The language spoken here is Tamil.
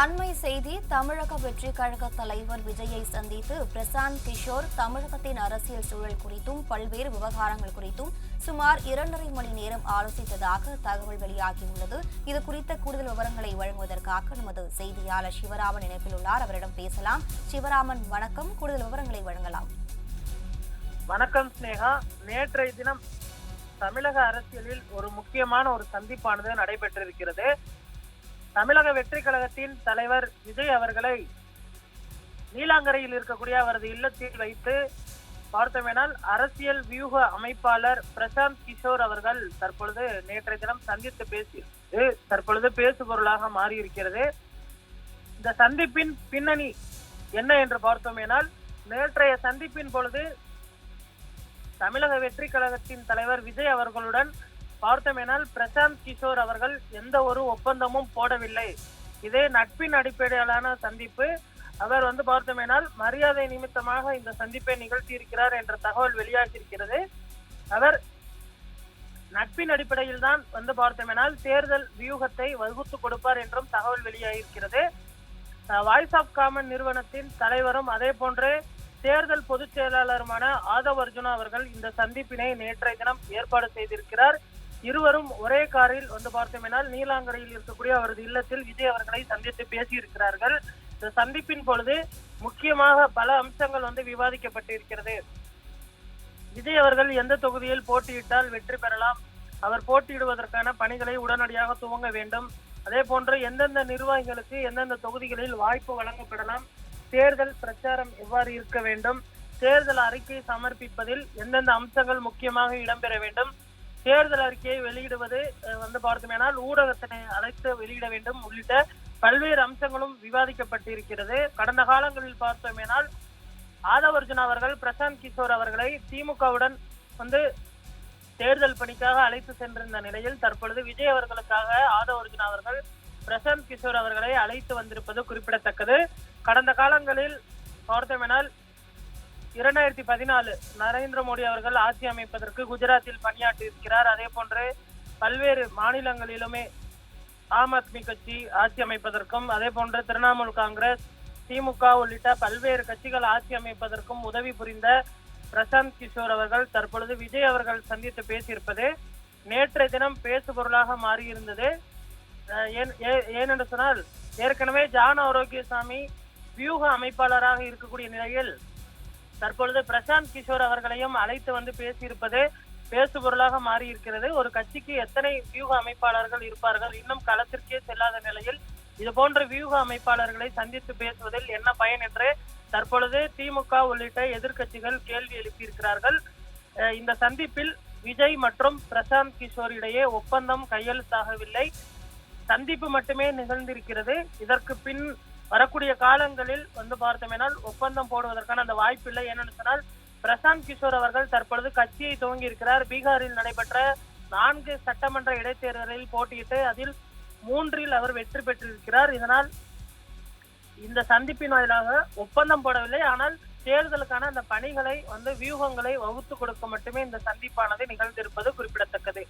அண்மை செய்தி தமிழக வெற்றி கழக தலைவர் விஜயை சந்தித்து பிரசாந்த் கிஷோர் தமிழகத்தின் அரசியல் சூழல் குறித்தும் பல்வேறு விவகாரங்கள் குறித்தும் சுமார் இரண்டரை மணி நேரம் ஆலோசித்ததாக தகவல் வெளியாகியுள்ளது. இது குறித்த கூடுதல் விவரங்களை வழங்குவதற்காக நமது செய்தியாளர் சிவராமன் இணைப்பில் உள்ளார். அவரிடம் பேசலாம். சிவராமன் வணக்கம். கூடுதல் விவரங்களை வழங்கலாம். வணக்கம் ஸ்னேகா. நேற்றைய தினம் தமிழக அரசியலில் ஒரு முக்கியமான ஒரு சந்திப்பானது நடைபெற்றிருக்கிறது. தமிழக வெற்றி கழகத்தின் தலைவர் விஜய் அவர்களை நீலாங்கரையில் இருக்கக்கூடிய அவரது இல்லத்தில் வைத்து பார்த்தோமேனால் அரசியல் வியூக அமைப்பாளர் பிரசாந்த் கிஷோர் அவர்கள் தற்பொழுது நேற்றைய தினம் சந்தித்து பேசி தற்பொழுது பேசுபொருளாக மாறியிருக்கிறது. இந்த சந்திப்பின் பின்னணி என்ன என்று பார்த்தோமேனால் நேற்றைய சந்திப்பின் பொழுது தமிழக வெற்றி கழகத்தின் தலைவர் விஜய் அவர்களுடன் பார்த்தோமேனால் பிரசாந்த் கிஷோர் அவர்கள் எந்த ஒரு ஒப்பந்தமும் போடவில்லை. இதே நட்பின் அடிப்படையிலான சந்திப்பு. அவர் வந்து பார்த்தோமேனால் மரியாதை நிமித்தமாக இந்த சந்திப்பை நிகழ்த்தியிருக்கிறார் என்ற தகவல் வெளியாகியிருக்கிறது. அவர் நட்பின் அடிப்படையில் தான் வந்து பார்த்தோமேனால் தேர்தல் வியூகத்தை வகுத்து கொடுப்பார் என்றும் தகவல் வெளியாகியிருக்கிறது. வாய்ஸ் ஆஃப் காமன் நிறுவனத்தின் தலைவரும் அதே போன்று தேர்தல் பொதுச் செயலாளருமான ஆதவ் அர்ஜுனா அவர்கள் இந்த சந்திப்பினை நேற்றைய தினம் ஏற்பாடு செய்திருக்கிறார். இருவரும் ஒரே காரில் வந்து பார்த்தோமேனால் நீலாங்கரையில் இருக்கக்கூடிய அவரது இல்லத்தில் விஜய் அவர்களை சந்தித்து பேசியிருக்கிறார்கள். இந்த சந்திப்பின் பொழுது முக்கியமாக பல அம்சங்கள் வந்து விவாதிக்கப்பட்டிருக்கிறது. விஜய் அவர்கள் எந்த தொகுதியில் போட்டியிட்டால் வெற்றி பெறலாம்? அவர் போட்டியிடுவதற்கான பணிகளை உடனடியாக துவங்க வேண்டும். அதே போன்று எந்தெந்த நிர்வாகிகளுக்கு எந்தெந்த தொகுதிகளில் வாய்ப்பு வழங்கப்படலாம்? தேர்தல் பிரச்சாரம் எவ்வாறு இருக்க வேண்டும்? தேர்தல் அறிக்கை சமர்ப்பிப்பதில் எந்தெந்த அம்சங்கள் முக்கியமாக இடம்பெற வேண்டும்? தேர்தல் அறிக்கையை வெளியிடுவது வந்து பார்த்தோமேனால் ஊடகத்தினை அழைத்து வெளியிட வேண்டும். உள்ளிட்ட பல்வேறு அம்சங்களும் விவாதிக்கப்பட்டிருக்கிறது. கடந்த காலங்களில் பார்த்தோமேனால் ஆதவர்ஜுன் அவர்கள் பிரசாந்த் கிஷோர் அவர்களை திமுகவுடன் வந்து தேர்தல் பணிக்காக அழைத்து சென்றிருந்த நிலையில் தற்பொழுது விஜய் அவர்களுக்காக ஆதவர்ஜுன் அவர்கள் பிரசாந்த் கிஷோர் அவர்களை அழைத்து வந்திருப்பது குறிப்பிடத்தக்கது. கடந்த காலங்களில் பார்த்தோமேனால் இரண்டாயிரத்தி பதினாலு நரேந்திர மோடி அவர்கள் ஆட்சி அமைப்பதற்கு குஜராத்தில் பணியாற்றி இருக்கிறார் அதே போன்று பல்வேறு மாநிலங்களிலுமே ஆம் ஆத்மி கட்சி ஆட்சி அமைப்பதற்கும் அதே போன்று திரிணாமுல் காங்கிரஸ் திமுக உள்ளிட்ட பல்வேறு கட்சிகள் ஆட்சி அமைப்பதற்கும் உதவி புரிந்த பிரசாந்த் கிஷோர் அவர்கள் தற்பொழுது விஜய் அவர்கள் சந்தித்து பேசியிருப்பது நேற்றைய தினம் பேசுபொருளாக மாறியிருந்தது. ஏன் ஏனென்று சொன்னால் ஏற்கனவே ஜான் ஆரோக்கியசாமி வியூக அமைப்பாளராக இருக்கக்கூடிய நிலையில் தற்பொழுது பிரசாந்த் கிஷோர் அவர்களையும் அழைத்து வந்து பேசியிருப்பது பேசுபொருளாக மாறி இருக்கிறது ஒரு கட்சிக்கு எத்தனை வியூக அமைப்பாளர்கள் இருப்பார்கள்? இன்னும் களத்திற்கே செல்லாத நிலையில் இது போன்ற வியூக அமைப்பாளர்களை சந்தித்து பேசுவதில் என்ன பயன் என்று தற்பொழுது திமுக உள்ளிட்ட எதிர்க்கட்சிகள் கேள்வி எழுப்பியிருக்கிறார்கள். இந்த சந்திப்பில் விஜய் மற்றும் பிரசாந்த் கிஷோர் இடையே ஒப்பந்தம் கையெழுத்தாகவில்லை. சந்திப்பு மட்டுமே நிகழ்ந்திருக்கிறது. இதற்கு பின் வரக்கூடிய காலங்களில் வந்து பார்த்தோமேனால் ஒப்பந்தம் போடுவதற்கான அந்த வாய்ப்பில்லை ஏனென்று சொன்னால் பிரசாந்த் கிஷோர் அவர்கள் தற்பொழுது கட்சியை துவங்கி இருக்கிறார். பீகாரில் நடைபெற்ற நான்கு சட்டமன்ற இடைத்தேர்தலில் போட்டியிட்டு அதில் மூன்றில் அவர் வெற்றி பெற்றிருக்கிறார். இதனால் இந்த சந்திப்பின் வாயிலாக ஒப்பந்தம் போடவில்லை. ஆனால் தேர்தலுக்கான அந்த பணிகளை வந்து வியூகங்களை வகுத்து கொடுக்க மட்டுமே இந்த சந்திப்பானது நிகழ்ந்திருப்பது குறிப்பிடத்தக்கது.